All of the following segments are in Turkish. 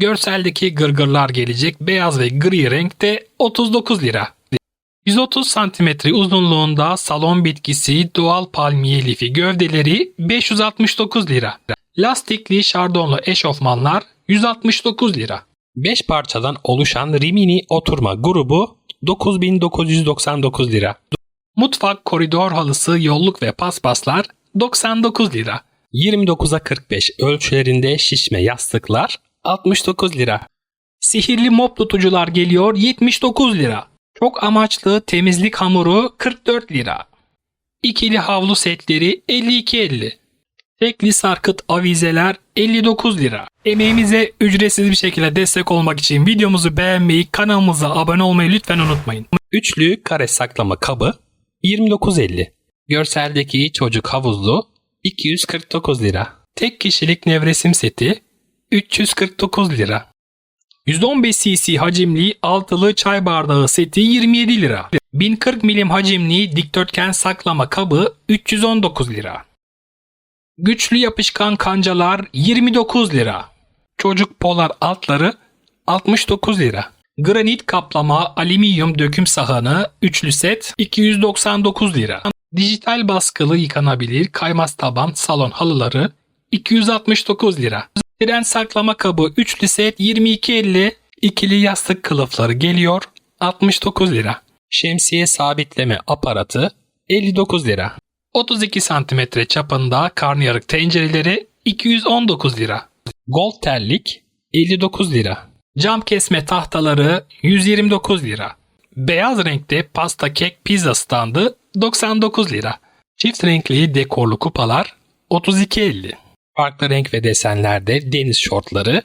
Görseldeki gırgırlar gelecek beyaz ve gri renkte 39 lira. 130 santimetre uzunluğunda salon bitkisi doğal palmiye lifi gövdeleri 569 lira. Lastikli şardonlu eşofmanlar 169 lira. 5 parçadan oluşan Rimini oturma grubu 9999 lira. Mutfak koridor halısı yolluk ve paspaslar 99 lira. 29'a 45 ölçülerinde şişme yastıklar 69 lira. Sihirli mop tutucular geliyor 79 lira. Çok amaçlı temizlik hamuru 44 lira. İkili havlu setleri 52.50. Tekli sarkıt avizeler 59 lira. Emeğimize ücretsiz bir şekilde destek olmak için videomuzu beğenmeyi, kanalımıza abone olmayı lütfen unutmayın. Üçlü kare saklama kabı 29.50. Görseldeki çocuk havuzlu 249 lira. Tek kişilik nevresim seti 349 lira. 115 cc hacimli altılı çay bardağı seti 27 lira. 1040 milim hacimli dikdörtgen saklama kabı 319 lira. Güçlü yapışkan kancalar 29 lira. Çocuk polar altları 69 lira. Granit kaplama alüminyum döküm sahanı üçlü set 299 lira. Dijital baskılı yıkanabilir kaymaz taban salon halıları 269 lira. Tren saklama kabı üçlü set 22.50. İkili yastık kılıfları geliyor 69 lira. Şemsiye sabitleme aparatı 59 lira. 32 santimetre çapında karnıyarık tencereleri 219 lira. Gold terlik 59 lira. Cam kesme tahtaları 129 lira. Beyaz renkte pasta kek pizza standı 99 lira. Çift renkli dekorlu kupalar 32.50. Farklı renk ve desenlerde deniz şortları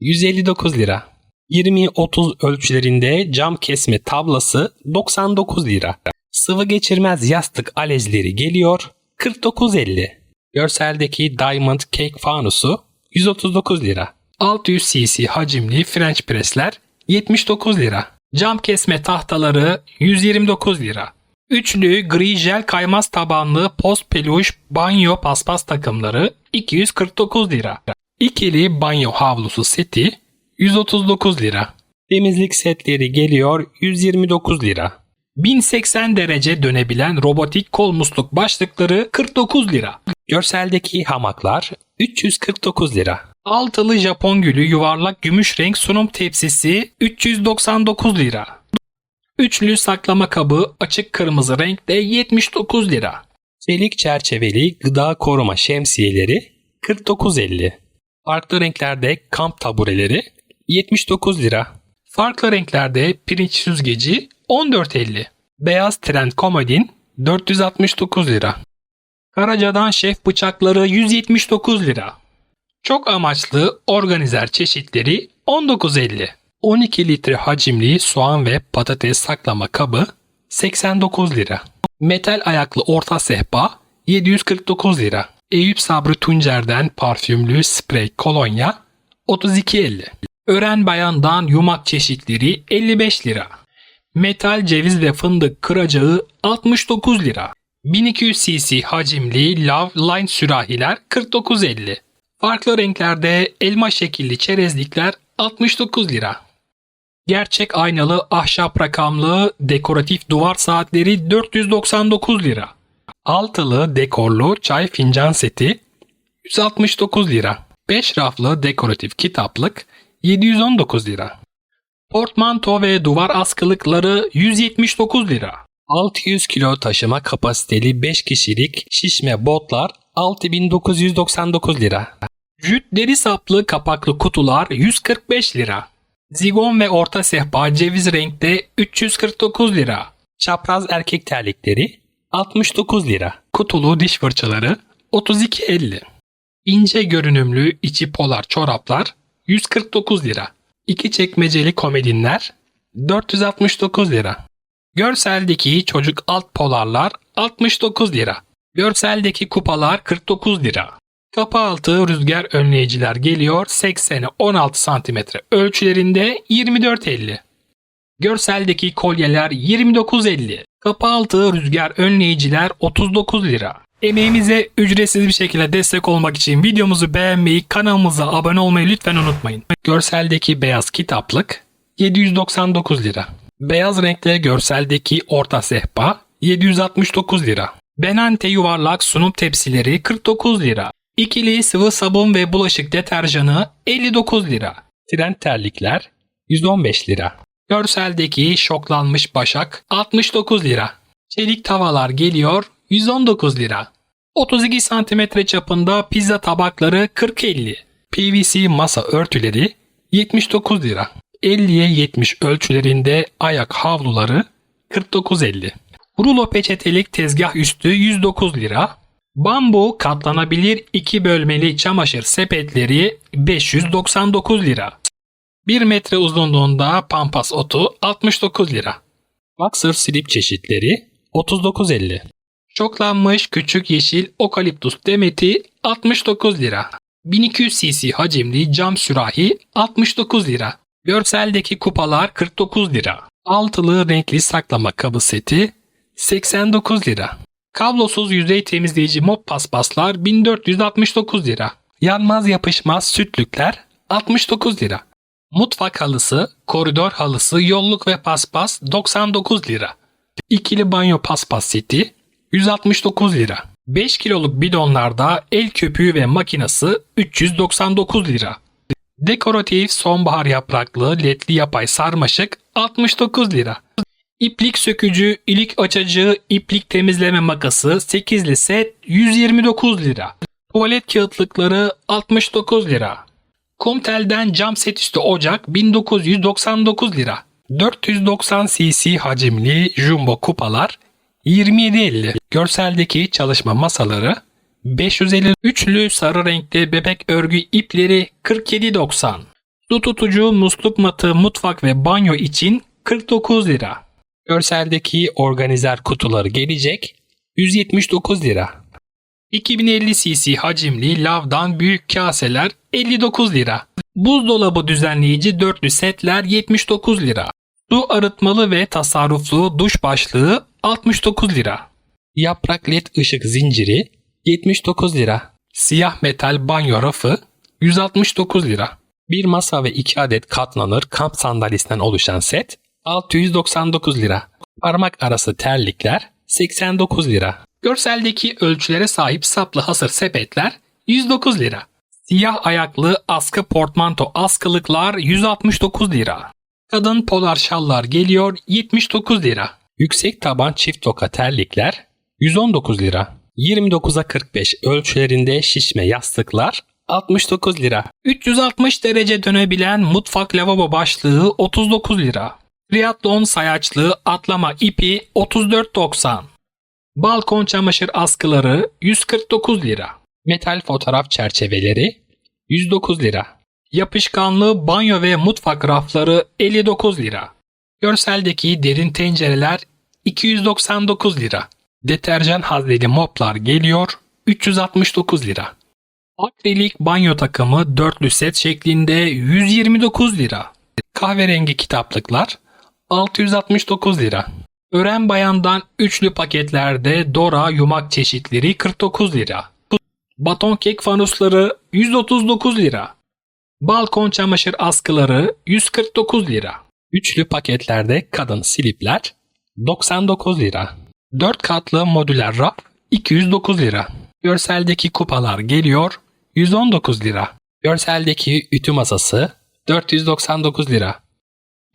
159 lira. 20-30 ölçülerinde cam kesme tablası 99 lira. Sıvı geçirmez yastık alezleri geliyor 49.50. Görseldeki Diamond Cake fanusu 139 lira. 600 cc hacimli French pressler 79 lira. Cam kesme tahtaları 129 lira. Üçlü gri jel kaymaz tabanlı post peluş banyo paspas takımları 249 lira. İkili banyo havlusu seti 139 lira. Temizlik setleri geliyor 129 lira. 1080 derece dönebilen robotik kol musluk başlıkları 49 lira. Görseldeki hamaklar 349 lira. Altılı Japon gülü yuvarlak gümüş renk sunum tepsisi 399 lira. Üçlü saklama kabı açık kırmızı renkte 79 lira. Çelik çerçeveli gıda koruma şemsiyeleri 49.50. Farklı renklerde kamp tabureleri 79 lira. Farklı renklerde pirinç süzgeci 14.50. Beyaz trend komodin 469 lira. Karaca'dan şef bıçakları 179 lira. Çok amaçlı organizer çeşitleri 19.50. 12 litre hacimli soğan ve patates saklama kabı 89 lira. Metal ayaklı orta sehpa 749 lira. Eyüp Sabri Tuncer'den parfümlü sprey kolonya 32.50. Ören bayandan yumak çeşitleri 55 lira. Metal ceviz ve fındık kıracağı 69 lira. 1200 cc hacimli Love Line sürahiler 49.50. Farklı renklerde elma şekilli çerezlikler 69 lira. Gerçek aynalı ahşap rakamlı dekoratif duvar saatleri 499 lira. Altılı dekorlu çay fincan seti 169 lira. 5 raflı dekoratif kitaplık 719 lira. Portmanto ve duvar askılıkları 179 lira. 600 kilo taşıma kapasiteli 5 kişilik şişme botlar 6999 lira. Jüt deri saplı kapaklı kutular 145 lira. Zigon ve orta sehpa ceviz renkte 349 lira. Çapraz erkek terlikleri 69 lira. Kutulu diş fırçaları 32.50. İnce görünümlü içi polar çoraplar 149 lira. İki çekmeceli komedinler 469 lira. Görseldeki çocuk alt polarlar 69 lira. Görseldeki kupalar 49 lira. Kapı altı rüzgar önleyiciler geliyor 80'e 16 cm ölçülerinde 24.50. Görseldeki kolyeler 29.50. Kapı altı rüzgar önleyiciler 39 lira. Emeğimize ücretsiz bir şekilde destek olmak için videomuzu beğenmeyi, kanalımıza abone olmayı lütfen unutmayın. Görseldeki beyaz kitaplık 799 lira. Beyaz renkli görseldeki orta sehpa 769 lira. Benante yuvarlak sunum tepsileri 49 lira. İkili sıvı sabun ve bulaşık deterjanı 59 lira. Tren terlikler 115 lira. Görseldeki şoklanmış başak 69 lira. Çelik tavalar geliyor 119 lira. 32 santimetre çapında pizza tabakları 40-50. PVC masa örtüleri 79 lira. 50'ye 70 ölçülerinde ayak havluları 49.50. Rulo peçetelik tezgah üstü 109 lira. Bambu katlanabilir 2 bölmeli çamaşır sepetleri 599 lira. 1 metre uzunluğunda pampas otu 69 lira. Boxer slip çeşitleri 39.50. Şoklanmış küçük yeşil okaliptus demeti 69 lira. 1200 cc hacimli cam sürahi 69 lira. Görseldeki kupalar 49 lira. Altılı renkli saklama kabı seti 89 lira. Kablosuz yüzey temizleyici mop paspaslar 1469 lira. Yanmaz yapışmaz sütlükler 69 lira. Mutfak halısı, koridor halısı, yolluk ve paspas 99 lira. İkili banyo paspas seti 169 lira. 5 kiloluk bidonlarda el köpüğü ve makinası 399 lira. Dekoratif sonbahar yapraklı ledli yapay sarmaşık 69 lira. İplik sökücü, ilik açıcı, iplik temizleme makası 8'li set 129 lira. Tuvalet kağıtlıkları 69 lira. Kumtel'den cam set üstü ocak 1999 lira. 490 cc hacimli jumbo kupalar 27.50. Görseldeki çalışma masaları 550 üçlü sarı renkli bebek örgü ipleri 47.90. Su tutucu musluk matı mutfak ve banyo için 49 lira. Görseldeki organizer kutuları gelecek 179 lira. 2050 cc hacimli lavdan büyük kaseler 59 lira. Buzdolabı düzenleyici dörtlü setler 79 lira. Su arıtmalı ve tasarruflu duş başlığı 69 lira. Yaprak led ışık zinciri 79 lira. Siyah metal banyo rafı 169 lira. Bir masa ve 2 adet katlanır kamp sandalyesinden oluşan set 699 lira. Parmak arası terlikler 89 lira. Görseldeki ölçülere sahip saplı hasır sepetler 109 lira. Siyah ayaklı askı portmanto askılıklar 169 lira. Kadın polar şallar geliyor 79 lira. Yüksek taban çift toka terlikler 119 lira. 29'a 45 ölçülerinde şişme yastıklar 69 lira. 360 derece dönebilen mutfak lavabo başlığı 39 lira. Triathlon sayaçlı atlama ipi 34.90. Balkon çamaşır askıları 149 lira. Metal fotoğraf çerçeveleri 109 lira. Yapışkanlı banyo ve mutfak rafları 59 lira. Görseldeki derin tencereler 299 lira. Deterjan hazneli moplar geliyor 369 lira. Akrilik banyo takımı dörtlü set şeklinde 129 lira. Kahverengi kitaplıklar 669 lira. Ören bayandan üçlü paketlerde Dora yumak çeşitleri 49 lira. Baton kek fanusları 139 lira. Balkon çamaşır askıları 149 lira. Üçlü paketlerde kadın silipler 99 lira. 4 katlı modüler raf 209 lira. Görseldeki kupalar geliyor 119 lira. Görseldeki ütü masası 499 lira.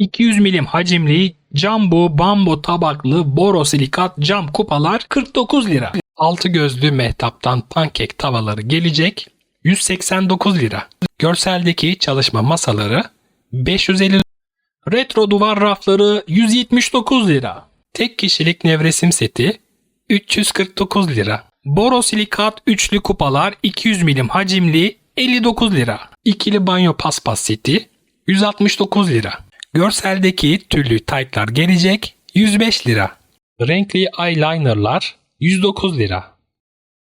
200 milim hacimli jumbo bambu tabaklı borosilikat cam kupalar 49 lira. Altı gözlü mehtaptan pankek tavaları gelecek 189 lira. Görseldeki çalışma masaları 550 Retro duvar rafları 179 lira. Tek kişilik nevresim seti 349 lira. Borosilikat üçlü kupalar 200 milim hacimli 59 lira. İkili banyo paspas seti 169 lira. Görseldeki tüllü taytlar gelecek 105 lira. Renkli eyelinerlar 109 lira.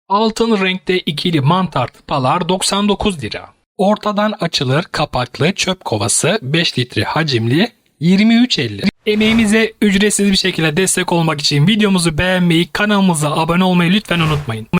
Altın renkte ikili mantar tıpalar 99 lira. Ortadan açılır kapaklı çöp kovası 5 litre hacimli 23.50. Emeğimize ücretsiz bir şekilde destek olmak için videomuzu beğenmeyi, kanalımıza abone olmayı lütfen unutmayın.